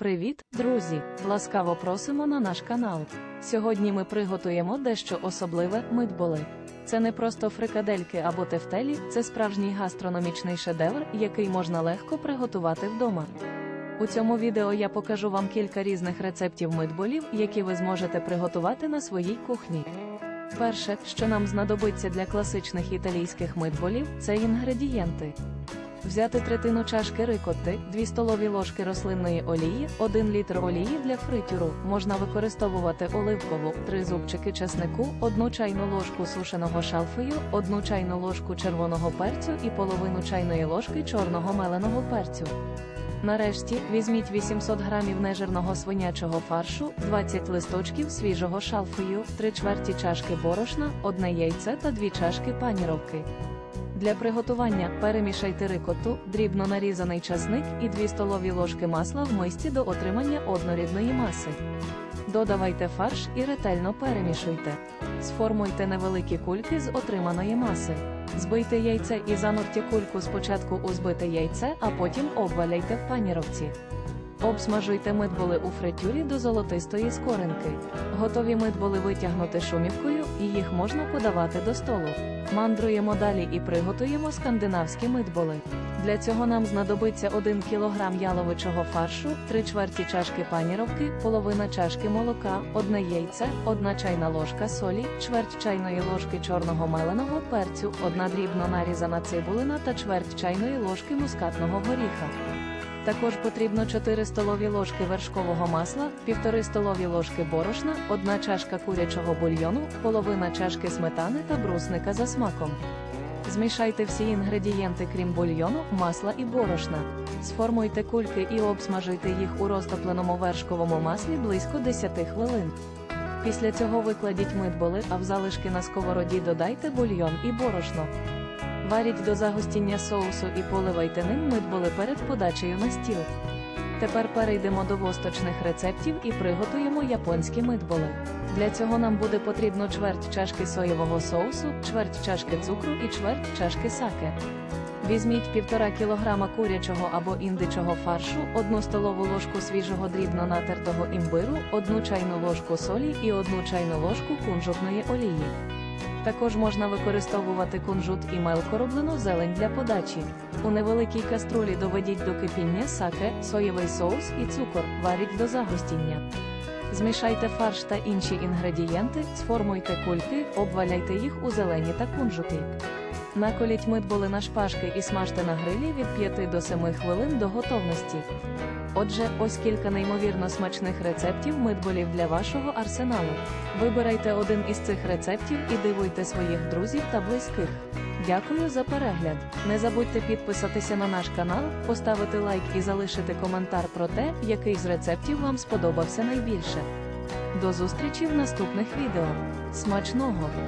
Привіт, друзі! Ласкаво просимо на наш канал. Сьогодні ми приготуємо дещо особливе мидболи. Це не просто фрикадельки або тефтелі, це справжній гастрономічний шедевр, який можна легко приготувати вдома. У цьому відео я покажу вам кілька різних рецептів мидболів, які ви зможете приготувати на своїй кухні. Перше, що нам знадобиться для класичних італійських мидболів, це інгредієнти. Взяти третину чашки рикотти, 2 столові ложки рослинної олії, 1 літр олії для фритюру. Можна використовувати оливкову, 3 зубчики чеснику, 1 чайну ложку сушеного шалфею, 1 чайну ложку червоного перцю і половину чайної ложки чорного меленого перцю. Нарешті візьміть 800 грамів нежирного свинячого фаршу, 20 листочків свіжого шалфею, 3 чверті чашки борошна, 1 яйце та 2 чашки паніровки. Для приготування перемішайте рикотту, дрібно нарізаний часник і 2 столові ложки масла в мисці до отримання однорідної маси. Додавайте фарш і ретельно перемішуйте. Сформуйте невеликі кульки з отриманої маси. Збийте яйце і занурте кульку спочатку у збите яйце, а потім обваляйте в паніровці. Обсмажуйте мидболи у фритюрі до золотистої скоринки. Готові мидболи витягнути шумівкою, і їх можна подавати до столу. Мандруємо далі і приготуємо скандинавські мидболи. Для цього нам знадобиться 1 кг яловичого фаршу, 3 чверті чашки паніровки, половина чашки молока, 1 яйце, 1 чайна ложка солі, чверть чайної ложки чорного меленого перцю, 1 дрібно нарізана цибулина та чверть чайної ложки мускатного горіха. Також потрібно 4 столові ложки вершкового масла, 1,5 столові ложки борошна, 1 чашка курячого бульйону, половина чашки сметани та брусника за смаком. Змішайте всі інгредієнти, крім бульйону, масла і борошна. Сформуйте кульки і обсмажуйте їх у розтопленому вершковому маслі близько 10 хвилин. Після цього викладіть мидболи, а в залишки на сковороді додайте бульйон і борошно. Варіть до загустіння соусу і поливайте ним мидболи перед подачею на стіл. Тепер перейдемо до восточних рецептів і приготуємо японські мидболи. Для цього нам буде потрібно чверть чашки соєвого соусу, чверть чашки цукру і чверть чашки саке. Візьміть 1,5 кг курячого або індичого фаршу, 1 столову ложку свіжого дрібно натертого імбиру, 1 чайну ложку солі і 1 чайну ложку кунжутної олії. Також можна використовувати кунжут і мелкороблену зелень для подачі. У невеликій каструлі доведіть до кипіння саке, соєвий соус і цукор, варіть до загустіння. Змішайте фарш та інші інгредієнти, сформуйте кульки, обваляйте їх у зелені та кунжуті. Наколіть мидболи на шпажки і смажте на грилі від 5 до 7 хвилин до готовності. Отже, ось кілька неймовірно смачних рецептів мидболів для вашого арсеналу. Вибирайте один із цих рецептів і дивуйте своїх друзів та близьких. Дякую за перегляд. Не забудьте підписатися на наш канал, поставити лайк і залишити коментар про те, який з рецептів вам сподобався найбільше. До зустрічі в наступних відео. Смачного!